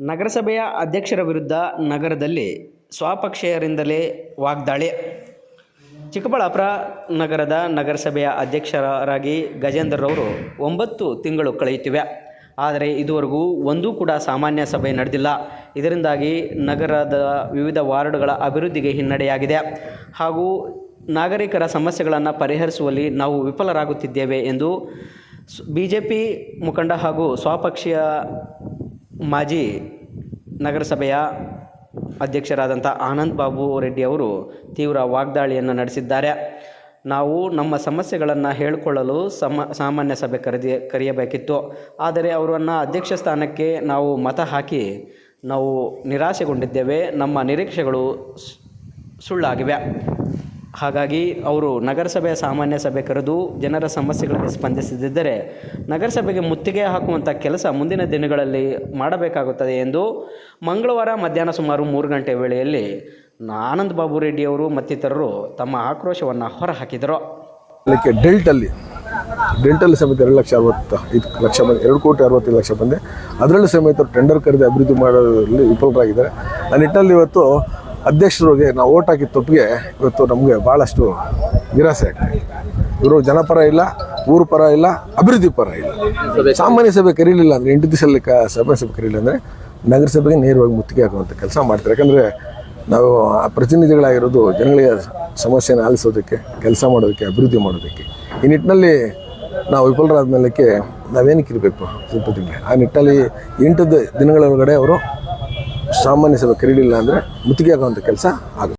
ನಗರಸಭೆಯ ಅಧ್ಯಕ್ಷರ ವಿರುದ್ಧ ನಗರದಲ್ಲಿ ಸ್ವಪಕ್ಷೀಯರಿಂದಲೇ ವಾಗ್ದಾಳಿ. ಚಿಕ್ಕಬಳ್ಳಾಪುರ ನಗರದ ನಗರಸಭೆಯ ಅಧ್ಯಕ್ಷರಾಗಿ ಗಜೇಂದ್ರರವರು ಒಂಬತ್ತು ತಿಂಗಳು ಕಳೆಯುತ್ತಿವೆ. ಆದರೆ ಇದುವರೆಗೂ ಒಂದೂ ಕೂಡ ಸಾಮಾನ್ಯ ಸಭೆ ನಡೆದಿಲ್ಲ. ಇದರಿಂದಾಗಿ ನಗರದ ವಿವಿಧ ವಾರ್ಡ್ಗಳ ಅಭಿವೃದ್ಧಿಗೆ ಹಿನ್ನಡೆಯಾಗಿದೆ. ಹಾಗೂ ನಾಗರಿಕರ ಸಮಸ್ಯೆಗಳನ್ನು ಪರಿಹರಿಸುವಲ್ಲಿ ನಾವು ವಿಫಲರಾಗುತ್ತಿದ್ದೇವೆ ಎಂದು ಬಿ ಜೆ ಪಿ ಮುಖಂಡ ಹಾಗೂ ಸ್ವಪಕ್ಷೀಯ ಮಾಜಿ ನಗರಸಭೆಯ ಅಧ್ಯಕ್ಷರಾದಂಥ ಆನಂದ್ ಬಾಬು ರೆಡ್ಡಿ ಅವರು ತೀವ್ರ ವಾಗ್ದಾಳಿಯನ್ನು ನಡೆಸಿದ್ದಾರೆ. ನಾವು ನಮ್ಮ ಸಮಸ್ಯೆಗಳನ್ನು ಹೇಳಿಕೊಳ್ಳಲು ಸಮ, ಸಾಮಾನ್ಯ ಸಭೆ ಕರೆದಿ, ಕರೆಯಬೇಕಿತ್ತು. ಆದರೆ ಅವರನ್ನು ಅಧ್ಯಕ್ಷ ಸ್ಥಾನಕ್ಕೆ ನಾವು ಮತ ಹಾಕಿ ನಾವು ನಿರಾಸೆಗೊಂಡಿದ್ದೇವೆ ನಮ್ಮ ನಿರೀಕ್ಷೆಗಳು ಸುಳ್ಳಾಗಿವೆ. ಹಾಗಾಗಿ ಅವರು ನಗರಸಭೆಯ ಸಾಮಾನ್ಯ ಸಭೆ ಕರೆದು ಜನರ ಸಮಸ್ಯೆಗಳಿಗೆ ಸ್ಪಂದಿಸದಿದ್ದರೆ ನಗರಸಭೆಗೆ ಮುತ್ತಿಗೆ ಹಾಕುವಂಥ ಕೆಲಸ ಮುಂದಿನ ದಿನಗಳಲ್ಲಿ ಮಾಡಬೇಕಾಗುತ್ತದೆ ಎಂದು ಮಂಗಳವಾರ ಮಧ್ಯಾಹ್ನ ಸುಮಾರು ಮೂರು ಗಂಟೆ ವೇಳೆಯಲ್ಲಿ ಆನಂದ್ ಬಾಬು ರೆಡ್ಡಿಯವರು ಮತ್ತಿತರರು ತಮ್ಮ ಆಕ್ರೋಶವನ್ನು ಹೊರಹಾಕಿದರು. ಅದಕ್ಕೆ ಡೆಲ್ಟಲ್ಲಿ ಡೆಲ್ಟಲ್ಲಿ ಸಮೇತ ಎರಡು ಲಕ್ಷ ಅರವತ್ತು, ಐದು ಲಕ್ಷ ಬಂದು, ಎರಡು ಕೋಟಿ ಅರವತ್ತೈದು ಲಕ್ಷ ಬಂದೆ. ಅದರಲ್ಲೂ ಸಮೇತ ಟೆಂಡರ್ ಕರೆದು ಅಭಿವೃದ್ಧಿ ಮಾಡೋದ್ರಲ್ಲಿ ವಿಫಲರಾಗಿದ್ದಾರೆ. ಆ ನಿಟ್ಟಲ್ಲಿ ಇವತ್ತು ಅಧ್ಯಕ್ಷರಿಗೆ ನಾವು ಓಟ್ ಹಾಕಿದ ತಪ್ಪಿಗೆ ಇವತ್ತು ನಮಗೆ ಭಾಳಷ್ಟು ನಿರಾಸೆ ಆಗ್ತದೆ ಇವರು ಜನಪರ ಇಲ್ಲ, ಊರು ಪರ ಇಲ್ಲ, ಅಭಿವೃದ್ಧಿ ಪರ ಇಲ್ಲ. ಸಾಮಾನ್ಯ ಸಭೆ ಕರೀಲಿಲ್ಲ ಅಂದರೆ, ಎಂಟು ದಿವಸದಲ್ಲಿ ಕ ಸಾಮಾನ್ಯ ಸಭೆ ಕರೀಲಿಲ್ಲ ಅಂದರೆ ನಗರಸಭೆಗೆ ನೇರವಾಗಿ ಮುತ್ತಿಗೆ ಹಾಕುವಂಥ ಕೆಲಸ ಮಾಡ್ತಾರೆ. ಯಾಕಂದರೆ ನಾವು ಆ ಪ್ರತಿನಿಧಿಗಳಾಗಿರೋದು ಜನಗಳಿಗೆ ಸಮಸ್ಯೆನ ಆಲಿಸೋದಕ್ಕೆ, ಕೆಲಸ ಮಾಡೋದಕ್ಕೆ, ಅಭಿವೃದ್ಧಿ ಮಾಡೋದಕ್ಕೆ. ಈ ನಿಟ್ಟಿನಲ್ಲಿ ನಾವು ವಿಫಲರಾದ ಮೇಲಕ್ಕೆ ನಾವೇನಕ್ಕೆ ಇರಬೇಕು? ಸ್ವಲ್ಪ ತಿಂಗಳು ಆ ನಿಟ್ಟಲ್ಲಿ ಎಂಟು ದಿನಗಳ ದಿನಗಳೊಳಗಡೆ ಅವರು ಸಾಮಾನ್ಯ ಸಭೆ ಕರೀಲಿಲ್ಲ ಅಂದರೆ ಮುತ್ತಿಗೆ ಆಗುವಂಥ ಕೆಲಸ ಆಗುತ್ತೆ.